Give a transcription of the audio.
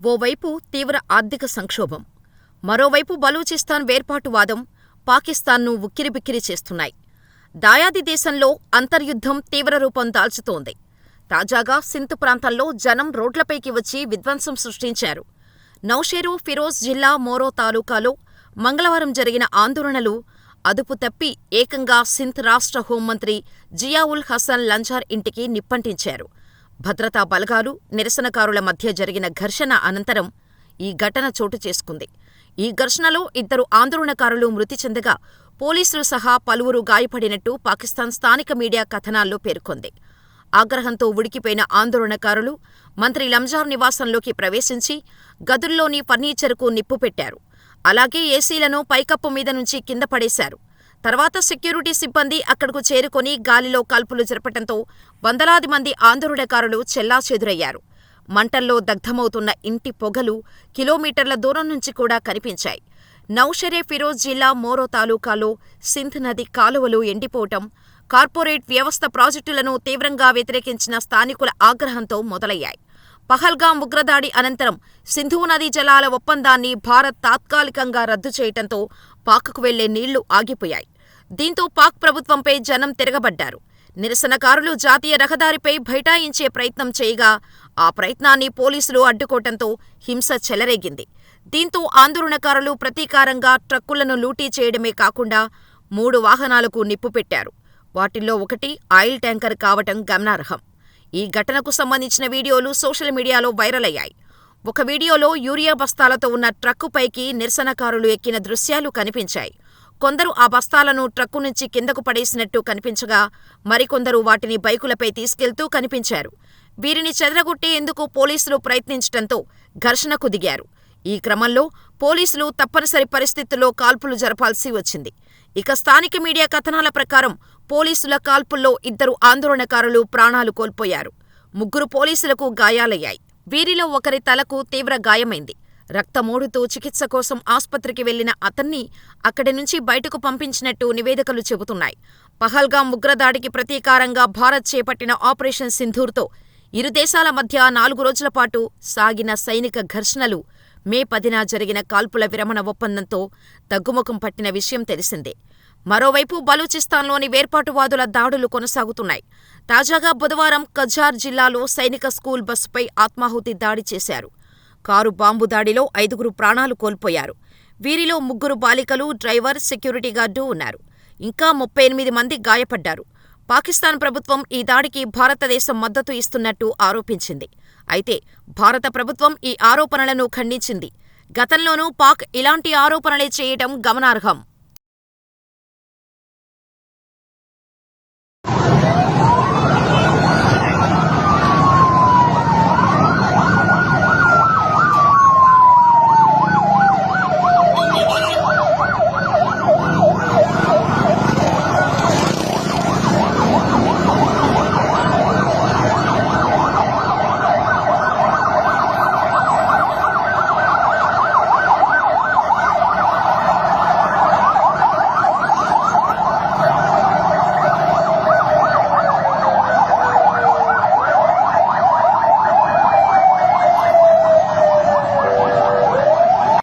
ఓవైపు తీవ్ర ఆర్థిక సంక్షోభం, మరోవైపు బలూచిస్తాన్ వేర్పాటువాదం పాకిస్తాన్ను ఉక్కిరిబిక్కిరి చేస్తున్నాయి. దాయాది దేశంలో అంతర్యుద్ధం తీవ్రరూపం దాల్చుతోంది. తాజాగా సింధ్ ప్రాంతంలో జనం రోడ్లపైకి వచ్చి విధ్వంసం సృష్టించారు. నౌషేరు ఫిరోజ్ జిల్లా మోరో తాలూకాలో మంగళవారం జరిగిన ఆందోళనలు అదుపు తప్పి ఏకంగా సింధ్ రాష్ట్ర హోంమంత్రి జియావుల్ హసన్ లంజార్ ఇంటికి నిప్పంటించారు. భద్రతా బలగాలు, నిరసనకారుల మధ్య జరిగిన ఘర్షణ అనంతరం ఈ ఘటన చోటు చేసుకుంది ఈ ఘర్షణలో ఇద్దరు ఆందోళనకారులు మృతి చెందగా పోలీసులు సహా పలువురు గాయపడినట్టు పాకిస్తాన్ స్థానిక మీడియా కథనాల్లో పేర్కొంది. ఆగ్రహంతో ఉడికిపోయిన ఆందోళనకారులు మంత్రి లంజార్ నివాసంలోకి ప్రవేశించి గదుల్లోని ఫర్నీచర్కు నిప్పుపెట్టారు. అలాగే ఏసీలను పైకప్పు మీద నుంచి కింద పడేశారు. తర్వాత సెక్యూరిటీ సిబ్బంది అక్కడకు చేరుకొని గాలిలో కాల్పులు జరపటంతో వందలాది మంది ఆందోళనకారులు చెల్లాచెదురయ్యారు. మంటల్లో దగ్ధమవుతున్న ఇంటి పొగలు కిలోమీటర్ల దూరం నుంచి కూడా కనిపించాయి. నౌషరే ఫిరోజ్ జిల్లా మోరో తాలూకాలో సింధ్ నది కాలువలు ఎండిపోవటం, కార్పొరేట్ వ్యవస్థ ప్రాజెక్టులను తీవ్రంగా వ్యతిరేకించిన స్థానికుల ఆగ్రహంతో మొదలయ్యాయి. పహల్గాం ఉగ్రదాడి అనంతరం సింధు నదీ జలాల ఒప్పందాన్ని భారత్ తాత్కాలికంగా రద్దు చేయటంతో పాక్కు వెళ్ళే నీళ్ళు ఆగిపోయాయి. దీంతో పాక్ ప్రభుత్వంపై జనం తిరగబడ్డారు. నిరసనకారులు జాతీయ రహదారిపై బైఠాయించే ప్రయత్నం చేయగా ఆ ప్రయత్నాన్ని పోలీసులు అడ్డుకోవటంతో హింస చెలరేగింది. దీంతో ఆందోళనకారులు ప్రతీకారంగా ట్రక్కులను లూటీ చేయడమే కాకుండా మూడు వాహనాలకు నిప్పుపెట్టారు. వాటిల్లో ఒకటి ఆయిల్ ట్యాంకర్ కావటం గమనార్హం. ఈ ఘటనకు సంబంధించిన వీడియోలు సోషల్ మీడియాలో వైరల్ అయ్యాయి. ఒక వీడియోలో యూరియా బస్తాలతో ఉన్న ట్రక్కుపైకి నిరసనకారులు ఎక్కిన దృశ్యాలు కనిపించాయి. కొందరు ఆ బస్తాలను ట్రక్కు నుంచి కిందకు పడేసినట్టు కనిపించగా మరికొందరు వాటిని బైకులపై తీసుకెళ్తూ కనిపించారు. వీరిని చెదరగొట్టేందుకు పోలీసులు ప్రయత్నించటంతో ఘర్షణకు దిగారు. ఈ క్రమంలో పోలీసులు తప్పనిసరి పరిస్థితుల్లో కాల్పులు జరపాల్సి వచ్చింది. ఇక స్థానిక మీడియా కథనాల ప్రకారం పోలీసుల కాల్పుల్లో ఇద్దరు ఆందోళనకారులు ప్రాణాలు కోల్పోయారు. ముగ్గురు పోలీసులకు గాయాలయ్యాయి. వీరిలో ఒకరి తలకు తీవ్ర గాయమైంది. రక్తమూడుతూ చికిత్స కోసం ఆస్పత్రికి వెళ్ళిన అతన్ని అక్కడి నుంచి బయటకు పంపించినట్టు నివేదికలు చెబుతున్నాయి. పహల్గాం ఉగ్రదాడికి ప్రతీకారంగా భారత్ చేపట్టిన ఆపరేషన్ సింధూర్తో ఇరు దేశాల మధ్య నాలుగు రోజుల పాటు సాగిన సైనిక ఘర్షణలు మే పదిన జరిగిన కాల్పుల విరమణ ఒప్పందంతో తగ్గుముఖం పట్టిన విషయం తెలిసిందే. మరోవైపు బలూచిస్తాన్లోని వేర్పాటువాదుల దాడులు కొనసాగుతున్నాయి. తాజాగా బుధవారం కజార్ జిల్లాలో సైనిక స్కూల్ బస్సుపై ఆత్మాహుతి దాడి చేశారు. కారు బాంబు దాడిలో ఐదుగురు ప్రాణాలు కోల్పోయారు. వీరిలో ముగ్గురు బాలికలు, డ్రైవర్, సెక్యూరిటీ గార్డు ఉన్నారు. ఇంకా ముప్పై ఎనిమిది మంది గాయపడ్డారు. పాకిస్తాన్ ప్రభుత్వం ఈ దాడికి భారతదేశం మద్దతు ఇస్తున్నట్టు ఆరోపించింది. అయితే భారత ప్రభుత్వం ఈ ఆరోపణలను ఖండించింది. గతంలోనూ పాక్ ఇలాంటి ఆరోపణలే చేయటం గమనార్హం.